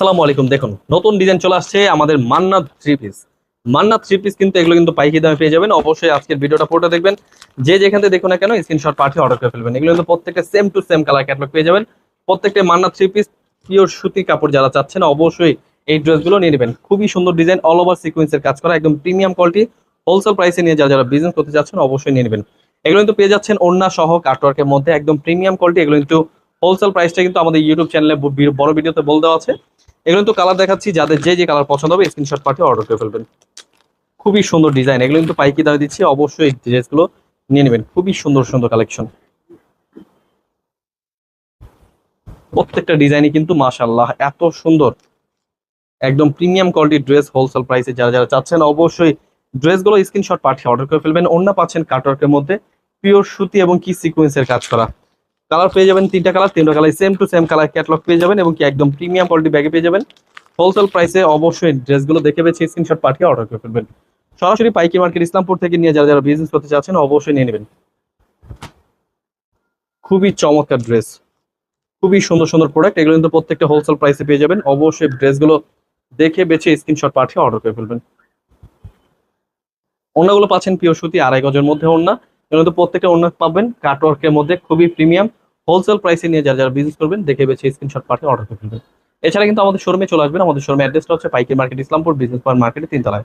আসসালামু আলাইকুম। দেখুন, নতুন ডিজাইন চলে আসছে আমাদের Mannat three piece Mannat three piece কিন্তু এগুলো কিন্তু পাইকি দামে পেয়ে যাবেন। অবশ্যই আজকের ভিডিওটা পুরোটা দেখবেন। যে যেখান থেকে দেখুন না কেন স্ক্রিনশট পাঠিয়ে অর্ডার করে ফেলবেন। এগুলো কিন্তু প্রত্যেকটা same to same colour catalogue পেয়ে যাবেন। প্রত্যেকটা মান্নাত থ্রি পিস পিওর সুতি কাপড় যারা চাচ্ছেন, অবশ্যই এই ড্রেসগুলো নিয়ে নেবেন। খুবই সুন্দর ডিজাইন অল ওভার সিকোয়েন্সের কাজ করা, একদম প্রিমিয়াম কোয়ালিটি হোলসেল প্রাইসে নিয়ে যারা যারা বিজনেস করতে চাচ্ছেন, অবশ্যই নিয়ে নেবেন। এগুলো কিন্তু পেয়ে যাচ্ছেন ওন্না সহ কাটওয়ার্কের মধ্যে, একদম প্রিমিয়াম কোয়ালিটি এগুলো কিন্তু হোলসেল প্রাইসটা কিন্তু আমাদের ইউটিউব চ্যানেলে বড় ভিডিওতে বলে দেওয়া আছে। এগুলো কিন্তু কালার দেখাচ্ছি, যাদের যে যে কালার পছন্দ হবে স্ক্রিনশট পাঠিয়ে অর্ডার করে ফেলবেন। খুবই সুন্দর ডিজাইন এগুলো কিন্তু পাইকি দামে দিচ্ছি, অবশ্যই ড্রেসগুলো নিয়ে নেবেন। খুবই সুন্দর সুন্দর কালেকশন প্রত্যেকটা ডিজাইনই কিন্তু মাশাল্লাহ এত সুন্দর। একদম প্রিমিয়াম কোয়ালিটির ড্রেস হোলসেল প্রাইসে যারা যারা চাচ্ছেন, অবশ্যই ড্রেসগুলো স্ক্রিনশট পাঠিয়ে অর্ডার করে ফেলবেন। অন্য পাচ্ছেন কাটওয়ার্কের মধ্যে পিওর সুতি এবং কি সিকোয়েন্সের কাজ করা। কালার পেয়ে যাবেন তিনটা কালার তিনটা colour same to same colour catalogue পেয়ে যাবেন এবং কি একদম প্রিমিয়াম কোয়ালিটি ব্যাগে পেয়ে যাবেন। হোলসেল প্রাইসে অবশ্যই ড্রেসগুলো দেখে বেছে স্ক্রিনশট পাঠিয়ে অর্ডার করে ফেলবেন। সরাসরি পাইকি মার্কেট ইসলামপুর থেকে নিয়ে যারা যারা বিজনেস করতে চাচ্ছেন অবশ্যই নিয়ে নেবেন। খুবই চমৎকার ড্রেস খুবই সুন্দর সুন্দর প্রোডাক্ট এগুলো কিন্তু প্রত্যেকটা হোলসেল প্রাইসে পেয়ে যাবেন। অবশ্যই ড্রেসগুলো দেখে বেছে স্ক্রিনশট পাঠিয়ে অর্ডার করে ফেলবেন। ওনাগুলো পাচ্ছেন পিওর সুতি, আড়াই গজের মধ্যে ওনা এগুলো কিন্তু প্রত্যেকটা ওনা পাবেন কাটওয়ার্কের মধ্যে, খুবই প্রিমিয়াম হোলসেল প্রাইসে নিয়ে যারা যারা বিজনেস করবেন, দেখে বেছে স্ক্রিনশট পাঠিয়ে অর্ডার করবেন এছাড়া কিন্তু আমাদের শোরুমে চলে আসবেন। আমাদের শোরুমে অ্যাড্রেসটা হচ্ছে পাইকি মার্কেট ইসলামপুর বিজনেস পয়েন্ট মার্কেটে তিনতলায়।